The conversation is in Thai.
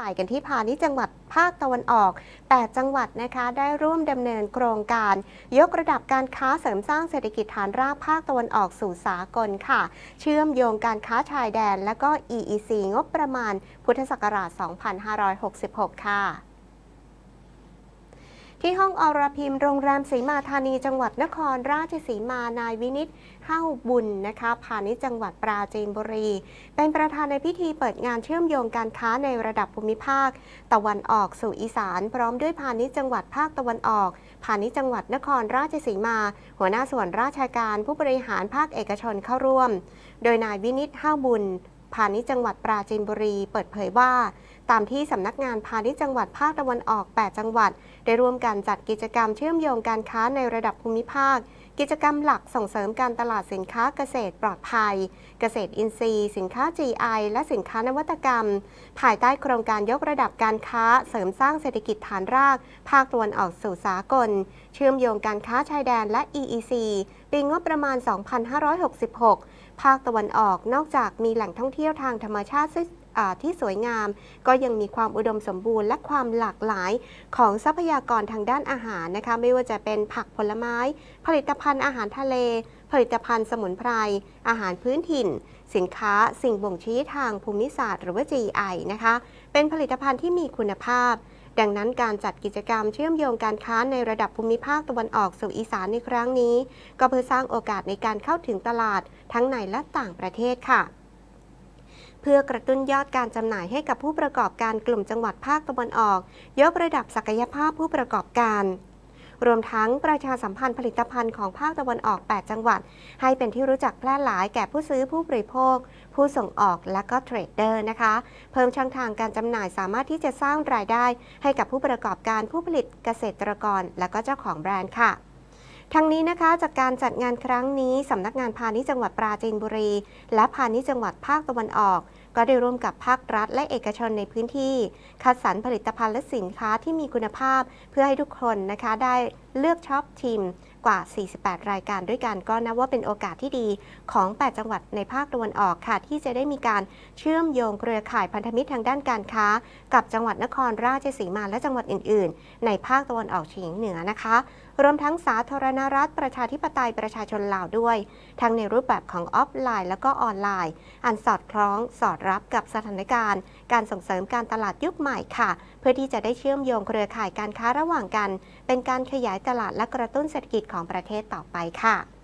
ไปกันที่พาณิชย์จังหวัดภาคตะวันออก 8 จังหวัดนะคะได้ร่วมดำเนินโครงการ ยกระดับการค้าเสริมสร้างเศรษฐกิจฐานรากภาคตะวันออกสู่สากลค่ะ เชื่อมโยงการค้าชายแดน และก็ EEC งบประมาณ พุทธศักราช 2566 ค่ะ ที่ห้องอรพิมโรงแรมศรีมาธานีจังหวัดนครราชสีมานายวินิตเข้าบุญนะคะพาณิชย์จังหวัดปราจีนบุรี เป็นประธานในพิธีเปิดงานเชื่อมโยงการค้าในระดับภูมิภาค ตะวันออกสู่อีสาน พร้อมด้วยพาณิชย์จังหวัดภาคตะวันออกพาณิชย์จังหวัดนครราชสีมา หัวหน้าส่วนราชการผู้บริหารภาคเอกชนเข้าร่วม โดยนายวินิตห้าบุญพาณิชย์จังหวัดปราจีนบุรี เปิดเผยว่า ตามที่สำนักงานพาณิชย์จังหวัดภาคตะวันออก 8 จังหวัด ได้ร่วมกันจัดกิจกรรมเชื่อมโยงการค้าในระดับภูมิภาค กิจกรรมหลักส่งเสริมการตลาดสินค้าเกษตรปลอดภัย เกษตรอินทรีย์ สินค้า GI และสินค้านวัตกรรม ภายใต้โครงการยกระดับการค้า เสริมสร้างเศรษฐกิจฐานราก ภาคตะวันออกสู่สากล เชื่อมโยงการค้าชายแดนและ EEC ปีงบประมาณ 2566 ภาคตะวันออกนอกจากมีแหล่งท่องเที่ยวทางธรรมชาติที่สวยงาม ก็ยังมีความอุดมสมบูรณ์และความหลากหลายของทรัพยากรทางด้านอาหารนะคะ ไม่ว่าจะเป็นผักผลไม้ ผลิตภัณฑ์อาหารทะเล ผลิตภัณฑ์สมุนไพร อาหารพื้นถิ่น สินค้า สิ่งบ่งชี้ทางภูมิศาสตร์หรือว่า GI นะคะ เป็นผลิตภัณฑ์ที่มีคุณภาพดังนั้นการจัดกิจกรรมเชื่อมโยงการค้าในระดับภูมิภาคตะวันออกสู่อีสานในครั้งนี้ ก็เพื่อสร้างโอกาสในการเข้าถึงตลาดทั้งในและต่างประเทศค่ะ เพื่อกระตุ้นยอดการจำหน่ายให้กับผู้ประกอบการกลุ่มจังหวัดภาคตะวันออก ยกระดับศักยภาพผู้ประกอบการ รวมทั้งประชาสัมพันธ์ผลิตภัณฑ์ของภาคตะวันออก 8 จังหวัด ให้เป็นที่รู้จักแพร่หลายแก่ผู้ซื้อผู้บริโภค ผู้ส่งออกและก็เทรดเดอร์นะคะ เพิ่มช่องทางการจำหน่ายสามารถที่จะสร้างรายได้ ให้กับผู้ประกอบการผู้ผลิตเกษตรกร และก็เจ้าของแบรนด์ค่ะ ทั้งนี้นะคะจากการจัดงานครั้งนี้สำนักงานพาณิชย์จังหวัดปราจีนบุรี และพาณิชย์จังหวัดภาคตะวันออก ก็ได้ร่วมกับภาครัฐ และเอกชนในพื้นที่ คัดสรรผลิตภัณฑ์และสินค้าที่มีคุณภาพ เพื่อให้ทุกคนนะคะได้เลือกช็อปชิม กว่า 48 รายการด้วยกันก็นับว่าเป็นโอกาสที่ดีของ 8 จังหวัดในภาคตะวันออกค่ะ ที่จะได้มีการเชื่อมโยงเครือข่ายพันธมิตรทางด้านการค้า กับจังหวัดนครราชสีมาและจังหวัดอื่น ๆ ในภาคตะวันออกเฉียงเหนือนะคะ รวมทั้งสาธารณรัฐประชาธิปไตยประชาชนลาวด้วย ทั้งในรูปแบบของออฟไลน์ แล้วก็ออนไลน์ อันสอดคล้องสอดรับกับสถานการณ์ การส่งเสริมการตลาดยุคใหม่ค่ะเพื่อที่จะได้เชื่อมโยงเครือข่ายการค้าระหว่างกัน เป็นการขยายตลาดและกระตุ้นเศรษฐกิจของประเทศต่อไปค่ะ